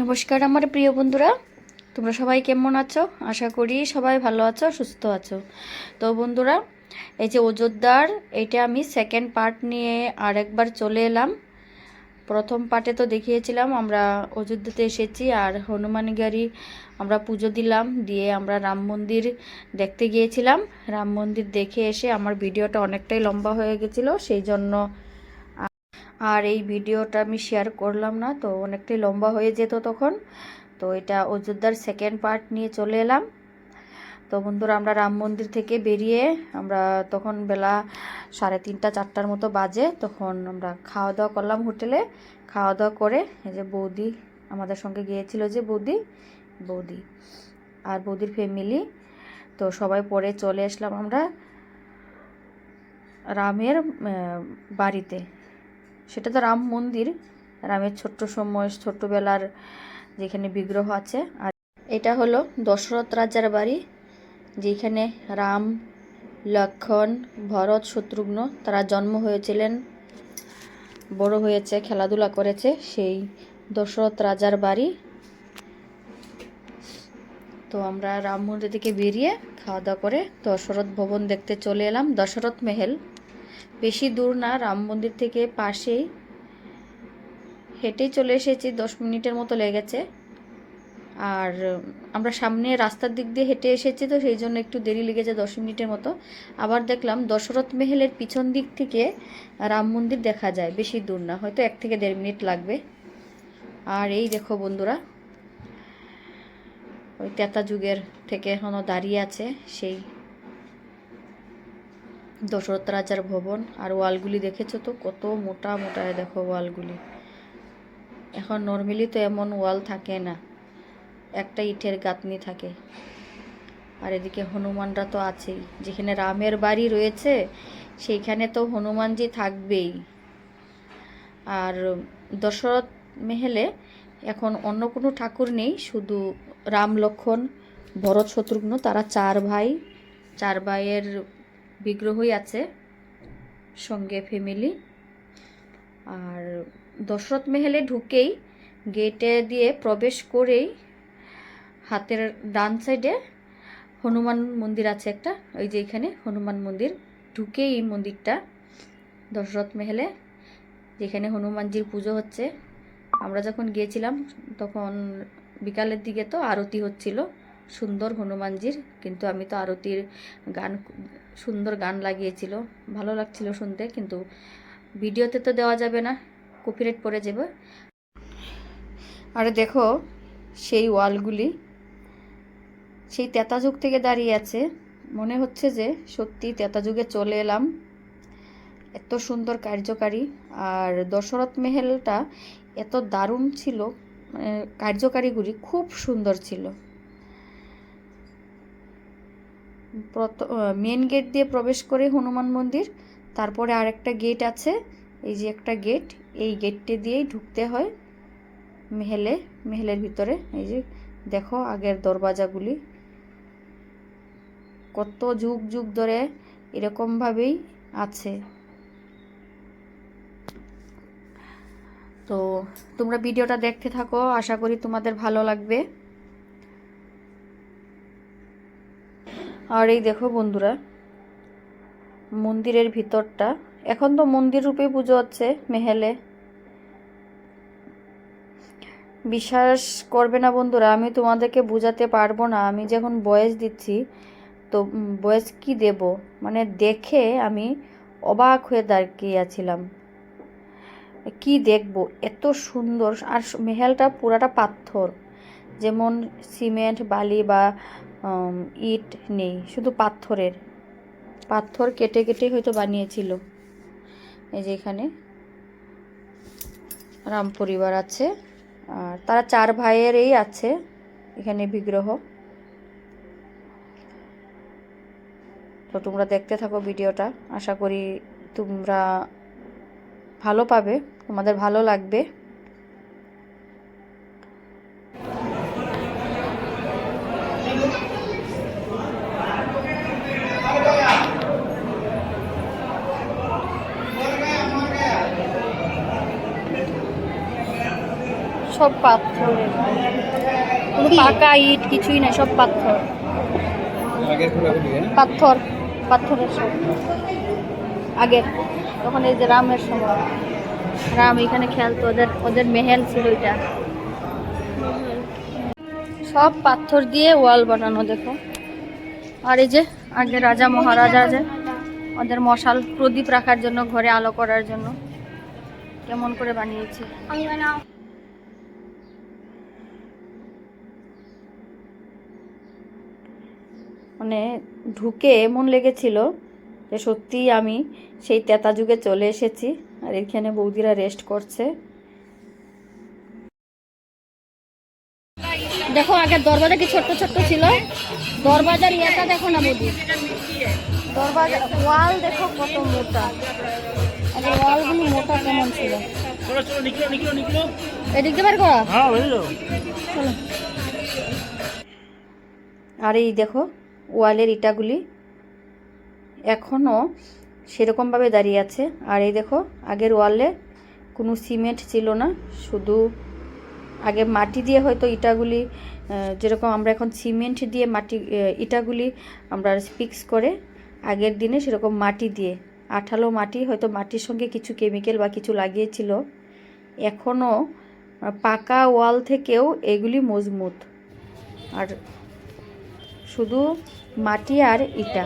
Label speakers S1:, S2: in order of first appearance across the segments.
S1: নমস্কার আমার প্রিয় বন্ধুরা। তোমরা সবাই কেমন আছো? আশা করি সবাই ভালো আছো, সুস্থ আছো। তো বন্ধুরা, এই যে অযোধ্যার এটা আমি সেকেন্ড পার্ট নিয়ে আরেকবার চলে এলাম। প্রথম পার্টে তো দেখিয়েছিলাম, আমরা অযোধ্যাতে এসেছি আর হনুমানগাড়ি আমরা পুজো দিলাম, দিয়ে আমরা রাম মন্দির দেখতে গিয়েছিলাম। রাম মন্দির দেখে এসে আমার ভিডিওটা অনেকটাই লম্বা হয়ে গেছিল, সেই জন্য আর এই ভিডিওটা আমি শেয়ার করলাম না, তো অনেকটাই লম্বা হয়ে যেত তখন। তো এটা অযোধ্যার সেকেন্ড পার্ট নিয়ে চলে এলাম। তো বন্ধুরা, আমরা রাম মন্দির থেকে বেরিয়ে আমরা তখন বেলা সাড়ে তিনটা, চারটার মতো বাজে। তখন আমরা খাওয়া দাওয়া করলাম হোটেলে। খাওয়া দাওয়া করে এই যে বৌদি আমাদের সঙ্গে গিয়েছিল যে বৌদি বৌদি আর বৌদির ফ্যামিলি তো সবাই পরে চলে আসলাম আমরা রামের বাড়িতে। সেটা তো রাম মন্দির, রামের ছোট্ট সময়, ছোট্টবেলার যেখানে বিগ্রহ আছে। আর এটা হলো দশরথ রাজার বাড়ি, যেখানে রাম, লক্ষণ, ভরত, শত্রুঘ্ন, তারা জন্ম হয়েছিলেন, বড় হয়েছে, খেলাধুলা করেছে সেই দশরথ রাজার বাড়ি। তো আমরা রাম মন্দির থেকে বেরিয়ে খাওয়া দাওয়া করে দশরথ ভবন দেখতে চলে এলাম, দশরথ মেহেল। বেশি দূর না, রাম মন্দির থেকে পাশেই। হেঁটেই চলে এসেছি, দশ মিনিটের মতো লেগেছে। আর আমরা সামনে রাস্তার দিক দিয়ে হেঁটে এসেছি তো, সেই জন্য একটু দেরি লেগেছে দশ মিনিটের মতো। আবার দেখলাম দশরথ মেহেলের পিছন দিক থেকে রাম মন্দির দেখা যায়, বেশি দূর না, হয়তো এক থেকে দেড় মিনিট লাগবে। আর এই দেখো বন্ধুরা, ওই তেতা যুগের থেকে এখনও দাঁড়িয়ে আছে, সেই দশরথ রাজার ভবন আর ওয়ালগুলি দেখেছ তো? কত মোটা মোটা দেখো ওয়ালগুলি। এখন নর্মালি তো এমন ওয়াল থাকে না, একটা ইটের গাঁথনি থাকে। আর এদিকে হনুমানরা তো আছেই, যেখানে রামের বাড়ি রয়েছে, সেইখানে তো হনুমানজি থাকবেই। আর দশরথ মেহেলে এখন অন্য কোনো ঠাকুর নেই, শুধু রাম লক্ষণ, ভরত শত্রুঘ্ন, তারা চার ভাই। চার ভাইয়ের বিগ্রহই আছে, সঙ্গে ফ্যামিলি আর দশরথ মেহেলে ঢুকেই গেটে দিয়ে প্রবেশ করেই হাতের ডান সাইডে হনুমান মন্দির আছে একটা, ওই যে এখানে হনুমান মন্দির। ঢুকেই মন্দিরটা দশরথ মেহেলে, যেখানে হনুমানজির পুজো হচ্ছে। আমরা যখন গিয়েছিলাম তখন বিকালের দিকে তো আরতি হচ্ছিল, সুন্দর হনুমানজির, কিন্তু আমি তো আরতির গান সুন্দর গান লাগিয়েছিল, ভালো লাগছিল শুনতে, কিন্তু ভিডিওতে তো দেওয়া যাবে না কপিরাইট পড়ে যাবে। আর দেখো, সেই ওয়ালগুলি, সেই তেতা যুগ থেকে দাঁড়িয়ে আছে। মনে হচ্ছে যে সত্যি তেতা যুগে চলে এলাম। এত সুন্দর কার্যকারী, আর দশরথ মেহেলটা এত দারুণ ছিল মানে কার্যকারীগুলি খুব সুন্দর ছিল। মেন গেট দিয়ে প্রবেশ করে হনুমান মন্দির। তারপরে আরেকটা গেট আছে। এই যে একটা গেট এই গেটটি দিয়েই ঢুকতে হয় মেহেলে, মেহেলের ভিতরে। এই যে দেখো আগের দরওয়াজাগুলি কত যুগ যুগ ধরে এরকমভাবেই আছে। তো তোমরা ভিডিওটা দেখতে থাকো। আশা করি তোমাদের ভালো লাগবে। আর এই দেখো বন্ধুরা, মন্দিরের ভিতরটা। এখন তো মন্দির রূপে পুজো হচ্ছে মেহেলে। বিশ্বাস করবে না বন্ধুরা, আমি তোমাদেরকে বোঝাতে পারব না। আমি যখন বয়স দিচ্ছি, তো বয়স কি দেব? মানে দেখে আমি অবাক হয়ে দাঁড়িয়ে আছিলাম। কি দেখব? এত সুন্দর, আর মেহেলটা পুরাটা পাথর। যেমন সিমেন্ট, বালি বা ইট নেই, শুধু পাথরের। পাথর কেটে কেটে হয়তো বানিয়েছিল। এই যে এখানে রাম পরিবার আছে। আর তারা চার ভাইয়েরই আছে এখানে বিগ্রহ। তো তোমরা দেখতে থাকো ভিডিওটা। আশা করি তোমরা ভালো পাবে, তোমাদের ভালো লাগবে। সব পাথর কোনো পাকা ইট কিছুই নাই সব পাথর।
S2: হ্যাঁ?
S1: পাথর পাথরের সব। আগের তখন এই যে রামের সময়। রাম এখানে খেলতো ওদের ওদের মেহেল ছিল এটা সব পাথর দিয়ে ওয়াল বানানো দেখো। আর এই যে আগে রাজা মহারাজা যে ওদের মশাল প্রদীপ রাখার জন্য ঘরে আলো করার জন্য। কেমন করে বানিয়েছে। মানে ঢুকে এমন লেগেছিল যে সত্যিই আমি সেই তেতা যুগে চলে এসেছি আর এখানে বৌদিরা রেস্ট করছে। দেখো আগে দরজা কি ছোট্ট ছোট্ট ছিল? দরবাজার ইয়েটা দেখো না বৌদি? দরবাজা ওয়াল দেখো কত মোটা। আগে ওয়ালগুলো মোটা কেমন ছিল? এদিক দিয়ে বের করা।
S2: হ্যাঁ
S1: আর এই দেখো ওয়ালের ইটাগুলি এখনও সেরকমভাবে দাঁড়িয়ে আছে। আর এই দেখো, আগের ওয়ালে কোনো সিমেন্ট ছিল না, শুধু আগে মাটি দিয়ে হয়তো ইটাগুলি যেরকম আমরা এখন সিমেন্ট দিয়ে মাটি ইটাগুলি আমরা ফিক্স করে আগের দিনে সেরকম মাটি দিয়ে, আঠালো মাটি হয়তো মাটির সঙ্গে কিছু কেমিক্যাল বা কিছু লাগিয়েছিল, এখনও পাকা ওয়াল থেকেও এগুলি মজবুত। আর শুধু মাটি আর ইটা।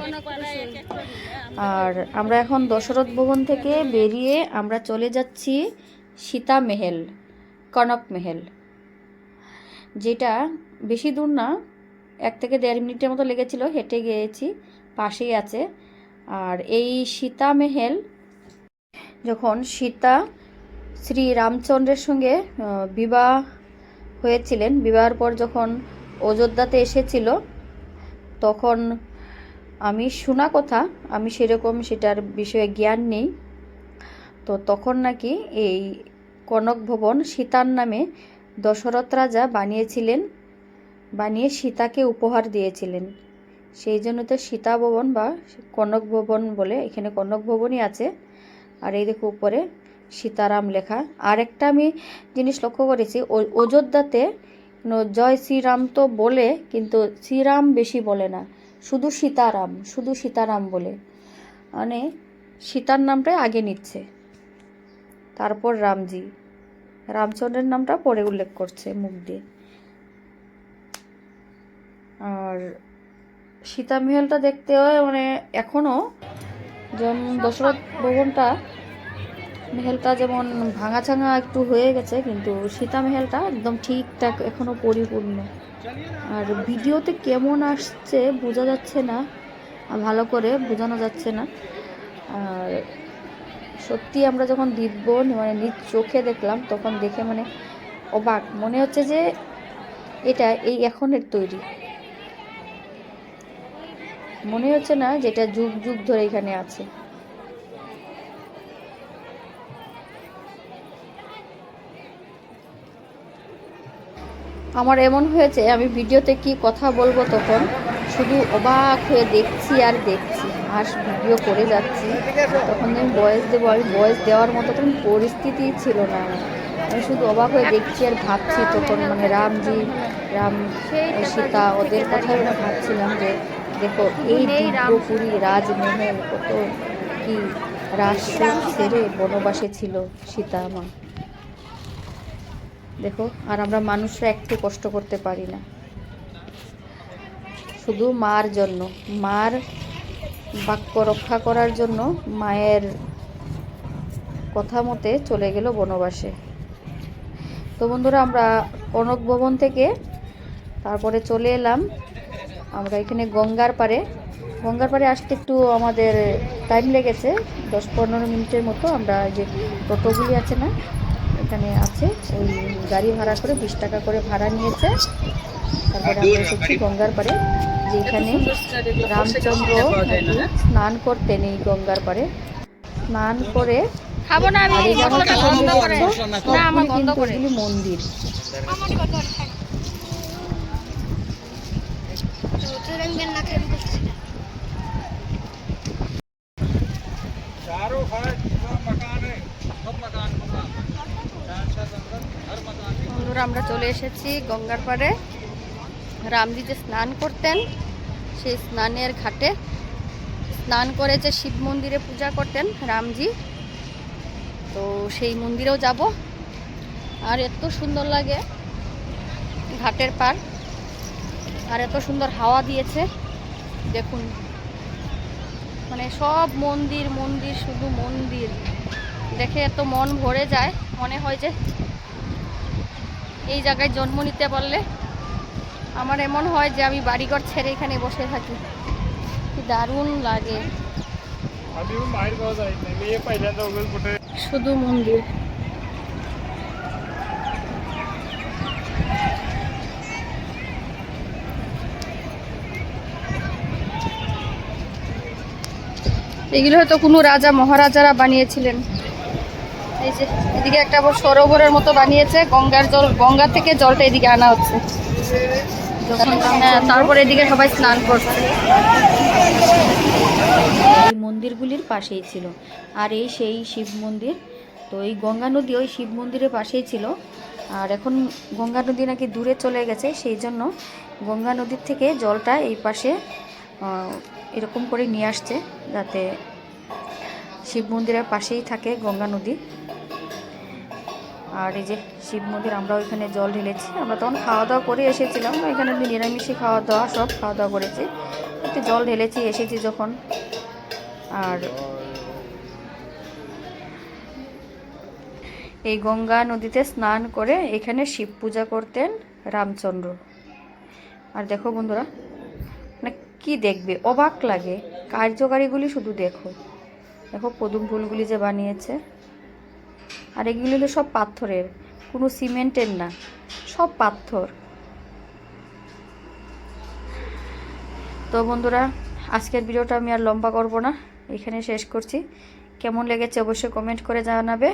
S1: আর আমরা এখন দশরথ ভবন থেকে বেরিয়ে আমরা চলে যাচ্ছি সীতা মেহেল, কনক মেহেল, যেটা বেশি দূর না, এক থেকে দেড় মিনিটের মতো লেগেছিল, হেঁটে গিয়েছি, পাশেই আছে। আর এই সীতা মেহেল, যখন সীতা শ্রী রামচন্দ্রের সঙ্গে বিবাহ হয়েছিলেন, বিবাহের পর যখন অযোধ্যাতে এসেছিল তখন আমি শোনা কথা, আমি সেরকম সেটার বিষয়ে জ্ঞান নেই। তো তখন নাকি এই কনক ভবন সীতার নামে দশরথ রাজা বানিয়েছিলেন, বানিয়ে সীতাকে উপহার দিয়েছিলেন। সেই জন্য তো সীতা ভবন বা কনক ভবন বলে এখানে কনক ভবনই আছে। আর এই দেখো উপরে সীতারাম লেখা। আর একটা আমি জিনিস লক্ষ্য করেছি অযোধ্যাতে জয় শ্রীরাম তো বলে, কিন্তু শ্রীরাম বেশি বলে না। শুধু সীতারাম শুধু সীতারাম বলে। মানে সীতার নামটাই আগে নিচ্ছে। তারপর রামজি। রামচন্দ্রের নামটা পরে উল্লেখ করছে মুখ দিয়ে। আর সীতা মহলটা দেখতে হয় মানে এখনও যেমন দশরথ ভবনটা মেহেলটা যেমন ভাঙা ছাঙা একটু হয়ে গেছে, কিন্তু সীতা মেহেলটা একদম ঠিকঠাক এখনও পরিপূর্ণ। আর ভিডিওতে কেমন আসছে বোঝা যাচ্ছে না ভালো করে বোঝানো যাচ্ছে না। আর সত্যি আমরা যখন দিব্য মানে নিজ চোখে দেখলাম, তখন দেখে মানে অবাক। মনে হচ্ছে যে এটা এই এখনের তৈরি। মনে হচ্ছে না যেটা যুগ যুগ ধরে এখানে আছে। আমার এমন হয়েছে, আমি ভিডিওতে কি কথা বলব তখন শুধু অবাক হয়ে দেখছি আর দেখছি, আর ভিডিও করে যাচ্ছি। তখন আমি বয়স দেবো, আমি বয়স দেওয়ার মতো তখন পরিস্থিতি ছিল না আমার। আমি শুধু অবাক হয়ে দেখছি আর ভাবছি তখন মানে রামজি, রাম, সীতা, ওদের কথাই ভাবছিলাম যে, দেখো, এই দিব্যপুরী রাজমহল কত কি রাজ ছেড়ে বনবাসে ছিল সীতা মা দেখো, আর আমরা মানুষরা একটু কষ্ট করতে পারি না। শুধু মার জন্য। মার বাক্য রক্ষা করার জন্য মায়ের কথা মতে চলে গেল বনবাসে। তো বন্ধুরা, আমরা কনক ভবন থেকে তারপরে চলে এলাম। আমরা এখানে গঙ্গার পাড়ে। গঙ্গার পাড়ে আসতে একটু আমাদের টাইম লেগেছে। দশ পনেরো মিনিটের মতো আমরা যে টোটোগুলি আছে না এখানে আছে। ওই গাড়ি ভাড়া করে বিশ টাকা করে ভাড়া নিয়েছে। তারপরে আমরা এসেছি গঙ্গার পাড়ে যেখানে রামচন্দ্র স্নান করতেন এই গঙ্গার পারে স্নান করে আমার মন্দির।
S2: চারো
S1: বন্ধুরা আমরা চলে এসেছি গঙ্গার পাড়ে। রামজি যে স্নান করতেন, সেই স্নানের ঘাটে স্নান করে যে শিব মন্দিরে পূজা করতেন রামজি, তো সেই মন্দিরেও যাব। আর এত সুন্দর লাগে ঘাটের পার। আর এত সুন্দর হাওয়া দিয়েছে, দেখুন। মানে সব মন্দির মন্দির, শুধু মন্দির। দেখে এত মন ভরে যায়, মনে হয় যে এই জায়গায় জন্ম নিতে পারলে আমার এমন হয় যে আমি বাড়িঘর ছেড়ে এখানে বসে থাকি। দারুণ লাগে। শুধু মন্দির। এগুলো হয়তো কোনো রাজা মহারাজারা বানিয়েছিলেন। এদিকে একটা সরোবরের মতো বানিয়েছে, গঙ্গার জল, গঙ্গা থেকে জলটা এদিকে আনা হচ্ছে। হ্যাঁ তারপরে এদিকে সবাই স্নান করছে। এই মন্দিরগুলির পাশেই ছিল। আর এই সেই শিব মন্দির, তো এই গঙ্গা নদী ওই শিব মন্দিরের পাশেই ছিল। আর এখন গঙ্গা নদী নাকি দূরে চলে গেছে, সেই জন্য গঙ্গা নদীর থেকে জলটা এই পাশে এরকম করে নিয়ে আসছে, যাতে শিব মন্দিরের পাশেই থাকে গঙ্গা নদী। আর এই যে শিব মন্দির আমরা ওইখানে জল ঢেলেছি। আমরা তখন খাওয়া দাওয়া করে এসেছিলাম। এখানে নিরামিষই খাওয়া দাওয়া সব খাওয়া দাওয়া করেছি। একটু জল ঢেলেছি, এসেছি যখন। আর এই গঙ্গা নদীতে স্নান করে এখানে শিব পূজা করতেন রামচন্দ্র। আর দেখো বন্ধুরা মানে কি দেখবে? অবাক লাগে। কার্যকারীগুলি শুধু দেখো। দেখো পদুম ফুলগুলি যে বানিয়েছে। আর এগুলো হলো সব পাথরের, কোনো সিমেন্টের না, সব পাথর। তো বন্ধুরা, আজকের ভিডিওটা আমি আর লম্বা করব না, এখানে শেষ করছি। কেমন লেগেছে অবশ্যই কমেন্ট করে জানাবে।